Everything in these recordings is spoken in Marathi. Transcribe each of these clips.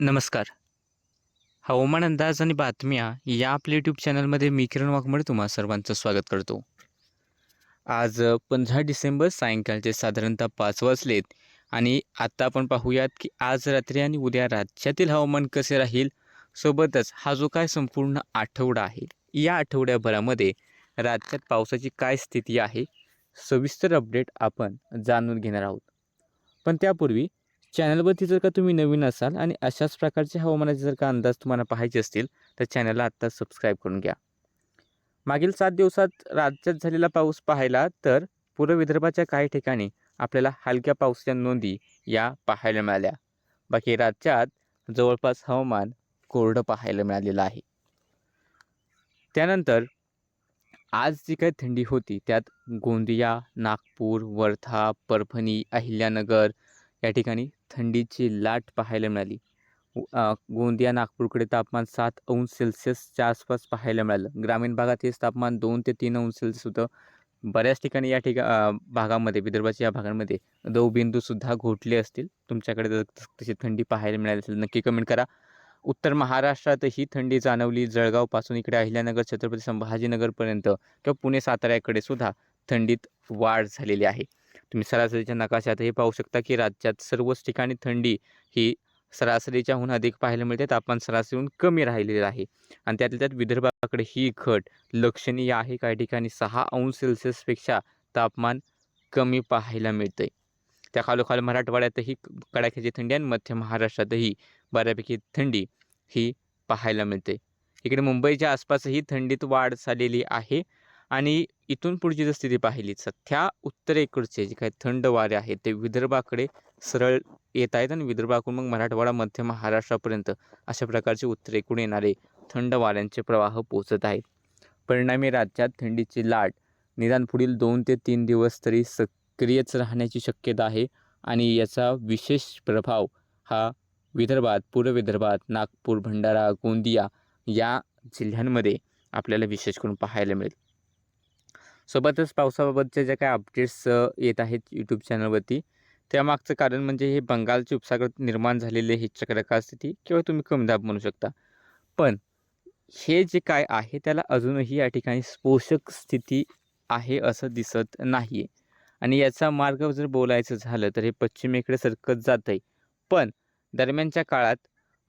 नमस्कार. हवामान अंदाज आणि बातम्या या आपल्या यूट्यूब चॅनलमध्ये मी किरण वाघमोडे तुम्हा सर्वांचं स्वागत करतो. आज पंधरा डिसेंबर सायंकाळचे साधारणतः पाच वाजलेत आणि आत्ता आपण पाहूयात की आज रात्री आणि उद्या राज्यातील हवामान कसे राहील? सोबतच हा जो काय संपूर्ण आठवडा आहे या आठवड्याभरामध्ये राज्यात पावसाची काय स्थिती आहे? सविस्तर अपडेट आपण जाणून घेणार आहोत. पण त्यापूर्वी चॅनलवरती जर का तुम्ही नवीन असाल आणि अशाच प्रकारचे हवामानाचे जर का अंदाज तुम्हाला पाहायचे असतील तर चॅनलला आत्ता सबस्क्राईब करून घ्या. मागील सात दिवसात राज्यात झालेला पाऊस पाहायला तर पूर्व विदर्भाच्या काही ठिकाणी आपल्याला हलक्या पावसाच्या नोंदी या पाहायला मिळाल्या. बाकी राज्यात जवळपास हवामान कोरडं पाहायला मिळालेलं आहे. त्यानंतर आज जी काही थंडी होती त्यात गोंदिया नागपूर वर्धा परभणी अहिल्यानगर या ठिकाणी थंडीची लाट पाहायला मिळाली. गोंदिया नागपूरकडे तापमान सात अंश सेल्सिअसच्या आसपास पाहायला मिळालं. ग्रामीण भागात हेच तापमान दोन ते तीन अंश सेल्सिअस होतं. बऱ्याच ठिकाणी या ठिका भागामध्ये विदर्भाच्या या भागांमध्ये दवबिंदूसुद्धा घोटले असतील. तुमच्याकडे तशी थंडी पाहायला मिळाली असेल नक्की कमेंट करा. उत्तर महाराष्ट्रातही थंडी जाणवली जळगावपासून इकडे अहिल्यानगर छत्रपती संभाजीनगरपर्यंत किंवा पुणे साताऱ्याकडे सुद्धा थंडीत वाढ झालेली आहे. तुम्ही सरासरीच्या नकाशातही पाहू शकता की राज्यात सर्वच ठिकाणी थंडी ही सरासरीच्याहून अधिक पाहायला मिळते. तापमान सरासरीहून कमी राहिलेलं आहे. आणि त्यातल्या त्यात विदर्भाकडे ही घट लक्षणीय आहे. काही ठिकाणी सहा अंश सेल्सिअसपेक्षा तापमान कमी पाहायला मिळते. त्या खालोखाल मराठवाड्यातही कडाक्याची थंडी आणि मध्य महाराष्ट्रातही बऱ्यापैकी थंडी ही पाहायला मिळते. इकडे मुंबईच्या आसपासही थंडीत वाढ झालेली आहे. आणि इथून पुढची जर स्थिती पाहिली सध्या उत्तरेकडचे जे काही थंड वारे आहेत ते विदर्भाकडे सरळ येत आहेत आणि विदर्भाकडून मग मराठवाडा मध्य महाराष्ट्रापर्यंत अशा प्रकारचे उत्तरेकडून येणारे थंड वाऱ्यांचे प्रवाह पोचत आहेत. परिणामी राज्यात थंडीची लाट निदान पुढील दोन ते तीन दिवस तरी सक्रियच राहण्याची शक्यता आहे आणि याचा विशेष प्रभाव हा विदर्भात पूर्व विदर्भात नागपूर भंडारा गोंदिया या जिल्ह्यांमध्ये आपल्याला विशेष करून पाहायला मिळेल. सोबतच पावसाबाबतच्या ज्या काही अपडेट्स येत आहेत यूट्यूब चॅनलवरती त्यामागचं कारण म्हणजे हे बंगालचे उपसागरात निर्माण झालेले हे चक्रकार स्थिती किंवा तुम्ही कमी दाब म्हणू शकता. पण हे जे काय आहे त्याला अजूनही या ठिकाणी पोषक स्थिती आहे असं दिसत नाही आहे आणि याचा मार्ग जर बोलायचं झालं तर हे पश्चिमेकडे सरकत जात आहे पण दरम्यानच्या काळात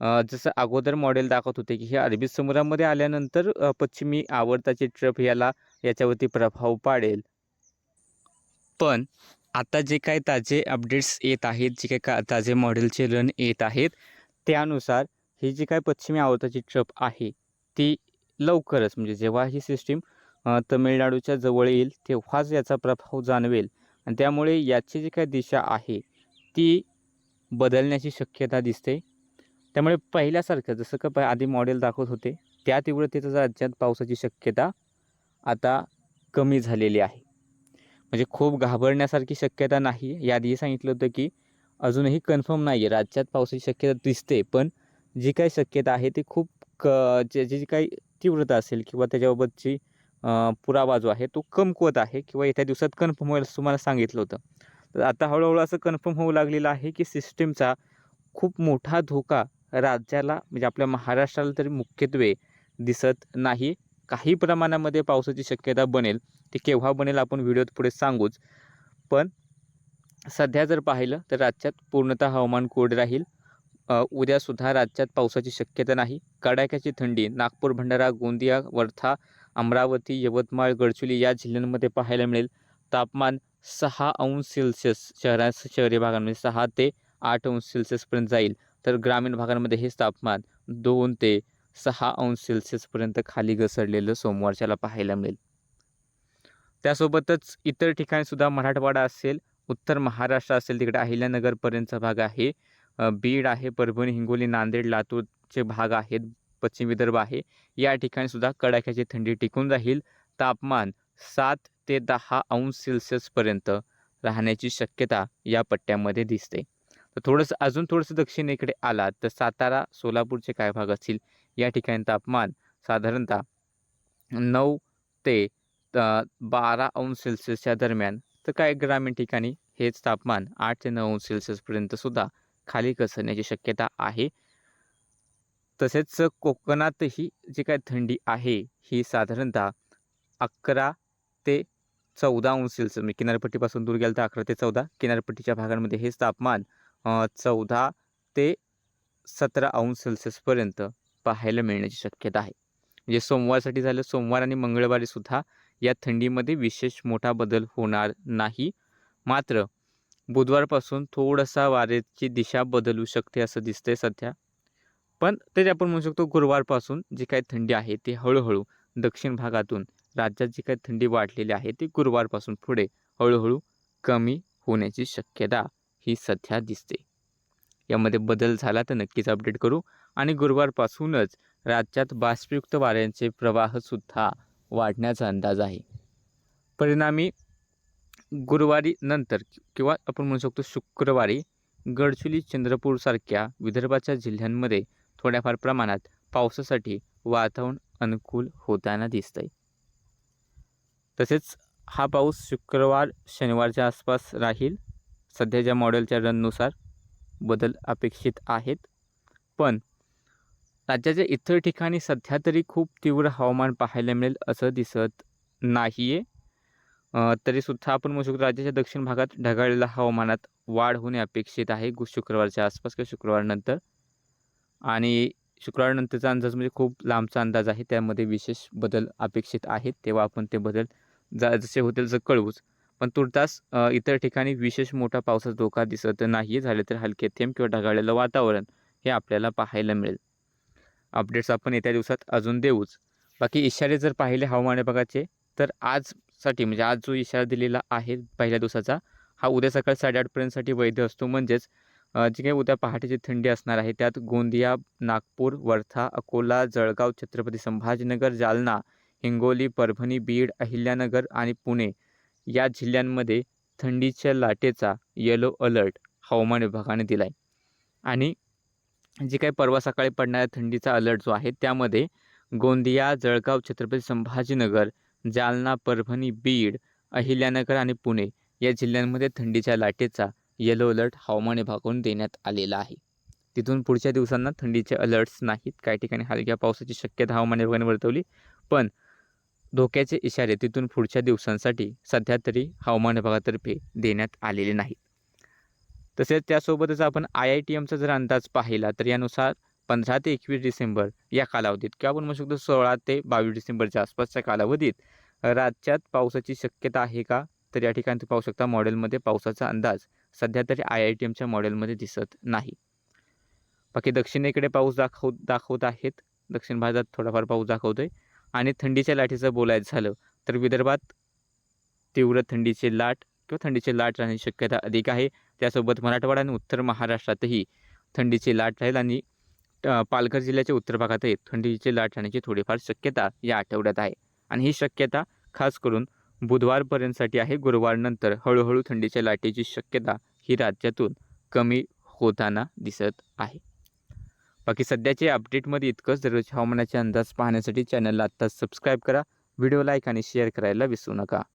जसं अगोदर मॉडेल दाखवत होते की हे अरबी समुद्रामध्ये आल्यानंतर पश्चिमी आवर्ताचे ट्रफ याला याच्यावरती प्रभाव पाडेल. पण आता जे काही ताजे अपडेट्स येत आहेत जे काही का ताजे मॉडेलचे रन येत आहेत त्यानुसार ही जी काही पश्चिमी आवर्ताची ट्रप आहे ती लवकरच म्हणजे जेव्हा ही सिस्टीम तमिळनाडूच्या जवळ येईल तेव्हाच याचा प्रभाव जाणवेल. आणि त्यामुळे याची जी काही दिशा आहे ती बदलण्याची शक्यता दिसते. त्यामुळे पहिल्यासारखं जसं का प- आधी मॉडेल दाखवत होते त्या तीव्रतेचं राज्यात पावसाची शक्यता आता कमी झालेली आहे. म्हणजे खूप घाबरण्यासारखी शक्यता नाही याआधी सांगितलं होतं की अजूनही कन्फर्म नाही आहे राज्यात पावसाची शक्यता दिसते पण जी काही शक्यता आहे ती खूप क ज्याची जी काही तीव्रता असेल किंवा त्याच्याबाबतची पुरावा जो आहे तो कमकुवत आहे किंवा येत्या दिवसात कन्फर्म होईल असं तुम्हाला सांगितलं होतं. तर आता हळूहळू असं कन्फर्म होऊ लागलेलं आहे की सिस्टीमचा खूप मोठा धोका राज्याला म्हणजे आपल्या महाराष्ट्राला तरी मुख्यत्वे दिसत नाही. काही प्रमाणामध्ये पावसाची शक्यता बनेल ते केव्हा बनेल आपण व्हिडिओत पुढे सांगूच. पण सध्या जर पाहिलं तर राज्यात पूर्णतः हवामान कोरडे राहील. उद्यासुद्धा राज्यात पावसाची शक्यता नाही. कडाक्याची थंडी नागपूर भंडारा गोंदिया वर्धा अमरावती यवतमाळ गडचिरोली या जिल्ह्यांमध्ये पाहायला मिळेल. तापमान सहा अंश सेल्सिअस शहरा शहरी भागांमध्ये सहा ते आठ अंश सेल्सिअसपर्यंत जाईल. तर ग्रामीण भागांमध्ये हेच तापमान दोन ते सहा अंश सेल्सिअसपर्यंत खाली घसरलेलं सोमवारच्याला पाहायला मिळेल. त्यासोबतच इतर ठिकाणीसुद्धा मराठवाडा असेल उत्तर महाराष्ट्र असेल तिकडे अहिल्यानगरपर्यंतचा भाग आहे. बीड आहे परभणी हिंगोली नांदेड लातूरचे भाग आहेत पश्चिम विदर्भ आहे. या ठिकाणीसुद्धा कडाक्याची थंडी टिकून राहील. तापमान सात ते दहा अंश सेल्सिअसपर्यंत राहण्याची शक्यता या पट्ट्यामध्ये दिसते. थोडंसं अजून थोडंसं दक्षिणेकडे आला तर सातारा सोलापूरचे काय भाग असतील या ठिकाणी तापमान साधारणतः नऊ ते बारा अंश सेल्सिअसच्या दरम्यान तर काय ग्रामीण ठिकाणी हेच तापमान आठ ते नऊ अंश सेल्सिअसपर्यंत सुद्धा खाली घसरण्याची शक्यता आहे. तसेच कोकणातही जी काय थंडी आहे ही साधारणतः अकरा ते चौदा अंश सेल्सिअस म्हणजे किनारपट्टीपासून दूर गेलं तर अकरा ते चौदा किनारपट्टीच्या भागांमध्ये हेच तापमान चौदा ते सतरा अंश सेल्सिअसपर्यंत पाहायला मिळण्याची शक्यता आहे. म्हणजे सोमवारसाठी झालं सोमवार आणि मंगळवारीसुद्धा या थंडीमध्ये विशेष मोठा बदल होणार नाही. मात्र बुधवारपासून थोडासा वाऱ्याची दिशा बदलू शकते असं दिसतंय सध्या. पण तरी आपण म्हणू शकतो गुरुवारपासून जी काही थंडी आहे ती हळूहळू दक्षिण भागातून राज्यात जी काही थंडी वाढलेली आहे ती गुरुवारपासून पुढे हळूहळू कमी होण्याची शक्यता ही सध्या दिसते. यामध्ये बदल झाला तर नक्कीच अपडेट करू. आणि गुरुवारपासूनच राज्यात बाष्पयुक्त वाऱ्यांचे प्रवाहसुद्धा वाढण्याचा अंदाज आहे. परिणामी गुरुवारी नंतर किंवा आपण म्हणू शकतो शुक्रवारी गडचुली चंद्रपूरसारख्या विदर्भाच्या जिल्ह्यांमध्ये थोड्याफार प्रमाणात पावसासाठी वातावरण अनुकूल होताना दिसतं आहे तसेच हा पाऊस शुक्रवार शनिवारच्या आसपास राहील. सध्याच्या मॉडेलच्या रननुसार बदल अपेक्षित आहेत. पण राज्याच्या इतर ठिकाणी सध्या तरी खूप तीव्र हवामान पाहायला मिळेल असं दिसत नाही आहे तरीसुद्धा आपण म्हणू शकतो राज्याच्या दक्षिण भागात ढगाळलेल्या हवामानात वाढ होणे अपेक्षित आहे. गु शुक्रवारच्या आसपास किंवा शुक्रवारनंतर. आणि शुक्रवारनंतरचा अंदाज म्हणजे खूप लांबचा अंदाज आहे. त्यामध्ये विशेष बदल अपेक्षित आहेत. तेव्हा आपण ते बदल जा जसे होतील जसं कळवूच. पण तुर्तास इतर ठिकाणी विशेष मोठा पावसाचा धोका दिसत नाही झाले तर हलके थेंब किंवा ढगाळलेलं वातावरण हे आपल्याला पाहायला मिळेल. अपडेट्स आपण येत्या दिवसात अजून देऊच. बाकी इशारे जर पाहिले हवामान विभागाचे तर आजसाठी म्हणजे आज जो इशारा दिलेला आहे पहिल्या दिवसाचा हा उद्या सकाळी साडेआठपर्यंतसाठी वैध असतो. म्हणजेच जी काही उद्या पहाटेची थंडी असणार आहे त्यात गोंदिया नागपूर वर्धा अकोला जळगाव छत्रपती संभाजीनगर जालना हिंगोली परभणी बीड अहिल्यानगर आणि पुणे या जिल्ह्यांमध्ये थंडीच्या लाटेचा येलो अलर्ट हवामान विभागाने दिला आहे आणि जे काही परवा सकाळी पडणाऱ्या थंडीचा अलर्ट जो आहे त्यामध्ये गोंदिया जळगाव छत्रपती संभाजीनगर जालना परभणी बीड अहिल्यानगर आणि पुणे या जिल्ह्यांमध्ये थंडीच्या लाटेचा येलो अलर्ट हवामान विभागाकडून देण्यात आलेला आहे. तिथून पुढच्या दिवसांना थंडीचे अलर्ट्स नाहीत. काही ठिकाणी हलक्या पावसाची शक्यता हवामान विभागाने वर्तवली पण धोक्याचे इशारे तिथून पुढच्या दिवसांसाठी सध्या तरी हवामान विभागातर्फे देण्यात आलेले नाहीत. तसेच त्यासोबतच आपण आय आय टी एमचा जर अंदाज पाहिला तर यानुसार पंधरा ते एकवीस डिसेंबर या कालावधीत किंवा आपण म्हणू शकतो सोळा ते बावीस डिसेंबरच्या आसपासच्या कालावधीत राज्यात पावसाची शक्यता आहे का? तर या ठिकाणी तुम्ही पाहू शकता मॉडेलमध्ये पावसाचा अंदाज सध्या तरी आय आय टी एमच्या मॉडेलमध्ये दिसत नाही. बाकी दक्षिणेकडे पाऊस दाखव दाखवत आहेत. दक्षिण भारतात थोडाफार पाऊस दाखवतो आहे आणि थंडीच्या लाटेचं बोलायचं झालं तर विदर्भात तीव्र थंडीचे लाट किंवा थंडीची लाट राहण्याची शक्यता अधिक आहे. त्यासोबत मराठवाडा आणि उत्तर महाराष्ट्रातही थंडीची लाट राहील आणि पालघर जिल्ह्याच्या उत्तर भागातही थंडीची लाट राहण्याची थोडीफार शक्यता या आठवड्यात आहे. आणि ही शक्यता खास करून बुधवारपर्यंतसाठी आहे. गुरुवारनंतर हळूहळू थंडीच्या लाटेची शक्यता ही राज्यातून कमी होताना दिसत आहे. बाकी सध्याच्या अपडेटमध्ये इतकंच. दररोज हवामानाचे अंदाज पाहण्यासाठी चॅनलला आत्ताच सबस्क्राईब करा. व्हिडिओ लाईक आणि शेअर करायला विसरू नका.